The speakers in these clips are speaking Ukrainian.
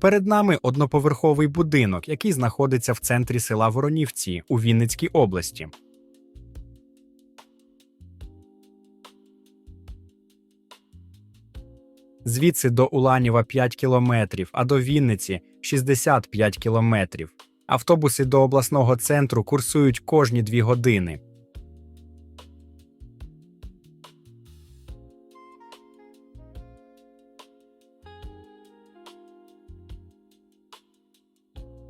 Перед нами одноповерховий будинок, який знаходиться в центрі села Воронівці у Вінницькій області. Звідси до Уланєва 5 кілометрів, а до Вінниці 65 кілометрів. Автобуси до обласного центру курсують кожні дві години.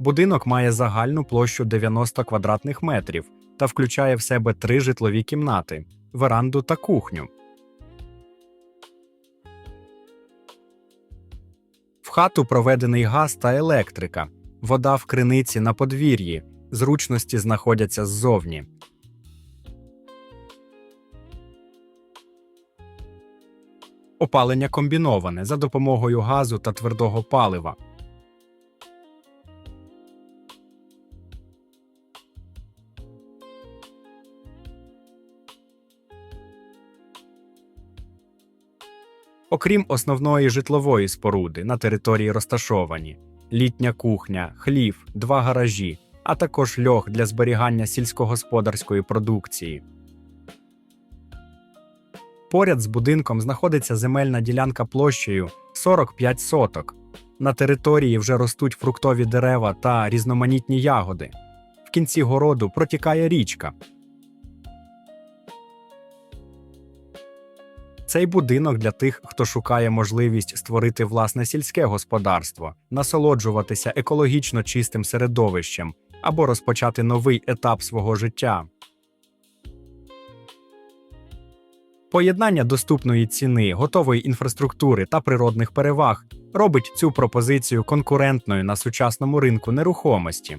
Будинок має загальну площу 90 квадратних метрів та включає в себе три житлові кімнати, веранду та кухню. В хату проведений газ та електрика, вода в криниці на подвір'ї, зручності знаходяться ззовні. Опалення комбіноване за допомогою газу та твердого палива. Окрім основної житлової споруди на території розташовані літня кухня, хлів, два гаражі, а також льох для зберігання сільськогосподарської продукції. Поряд з будинком знаходиться земельна ділянка площею 45 соток. На території вже ростуть фруктові дерева та різноманітні ягоди. В кінці городу протікає річка. Цей будинок для тих, хто шукає можливість створити власне сільське господарство, насолоджуватися екологічно чистим середовищем або розпочати новий етап свого життя. Поєднання доступної ціни, готової інфраструктури та природних переваг робить цю пропозицію конкурентною на сучасному ринку нерухомості.